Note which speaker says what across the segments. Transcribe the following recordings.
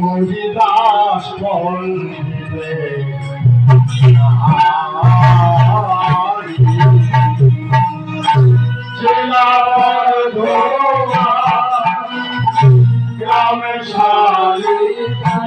Speaker 1: হরিদাস বরধোয়া গ্রামে শালিগ্রাম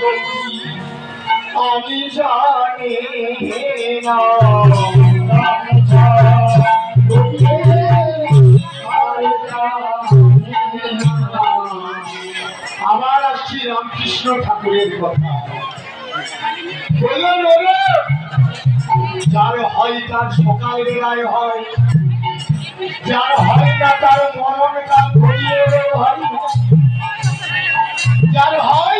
Speaker 1: বলি আমি জানি। আবার আসছি রামকৃষ্ণ ঠাকুরের কথা। যার হয় তার সকাল বেলায় হয়। যার হয় না তার মরণ কাল ঘুরিয়ে হয় যার হয়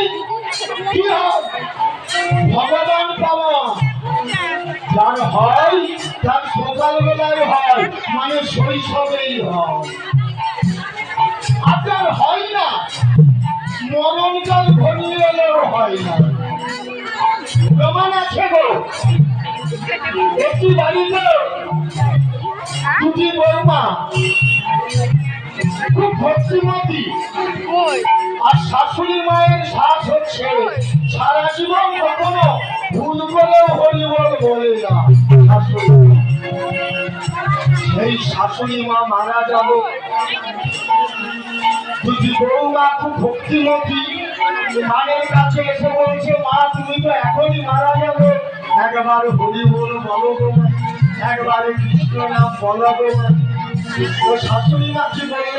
Speaker 1: ভগবান পাওয়া। যার হয়, তার সকালবেলায় হয় মানে শৈশবেই হয়। আপনার হয় না, মরণকাল ঘনিয়ে এলেও হয় না। প্রমাণ আছে গো। একটি বাড়িতে দুটি বৌমা, খুব ভক্তিমতী। আর শাশুড়ি মায়ের শ্বাস হচ্ছে, সারা জীবন কখনো ভুল করেও হরিবল বলে না সেই শাশুড়ি মা মারা যাব দুটি বৌমা খুব ভক্তিমতী, মায়ের কাছে এসে বলছে, মা, তুমি তো এখনই মারা যাবে। একবার হরি বল একবারে কৃষ্ণ নাম বলো শাশুড়ি মা কি বলল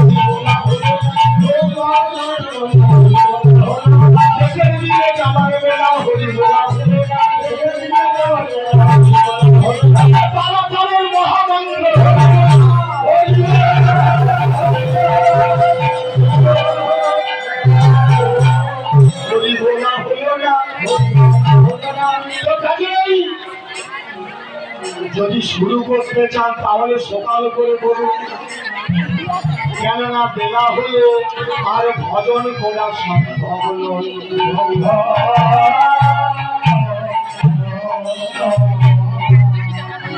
Speaker 1: যদি শুরু করতে চান, তাহলে সকাল করে বলুন। কেননা বেলা হলে আর ভজন করা সম্ভব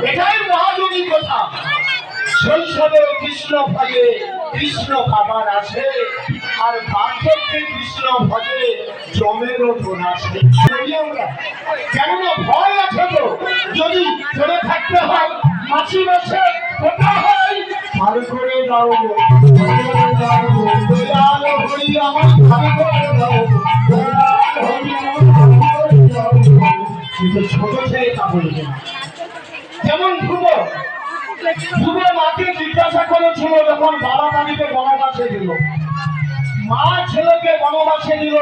Speaker 1: এটাই মহাজনী কথা। শৈশবে কৃষ্ণ ভজে কৃষ্ণ খাবার আসে, আর বার্ধক্যে কৃষ্ণ ভজে আসে। বলি আমরা। কেননা ভয় আছে তো? যদি চলে থাকতে হয়, মাছি বসে কোথা হয়? যেমন ধ্রুব ধ্রুব মাকে জিজ্ঞাসা তখন বাবা তাদেরকে বনবাসে দিল। মা ছেলেকে বনবাসে দিল,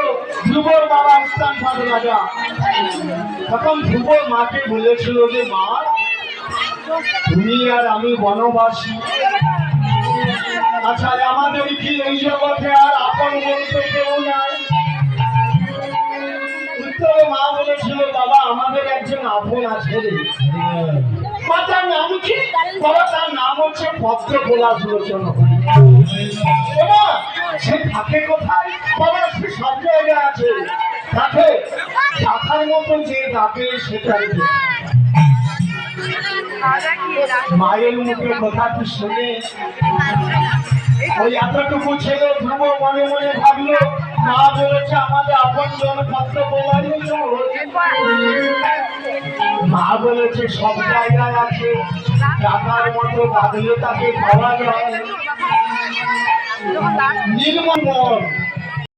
Speaker 1: ধ্রুবর বাবা স্থান থাকে রাজা। তখন ধ্রুব মাকে বলেছিল যে, মা, তুমি আর আমি বনবাসী। আচ্ছা আমাদের কি এই জগতে আর আপন বলতে কেউ নাই? মা বলেছিল, বাবা, আমাদের একজন আপন আছে রে মা তার নাম কি? তার নাম হচ্ছে ভদ্র গোলা সুলোচন সে থাকে কোথায়? বাবা সে সব জায়গায় আছে। তাকে দেখার মতো যে ডাকে সেটাই মায়ের মুখে কথাটি শুনে ওই এতটুকু ছেলে ধ্রুব মনে মনে ভাবলো মা বলেছে আমাদের আপন জন পাত্র বলাই মা বলেছে সব জায়গায় আছে। টাকার মতো বাঁধলে তাকে পাওয়া যায়। নির্মল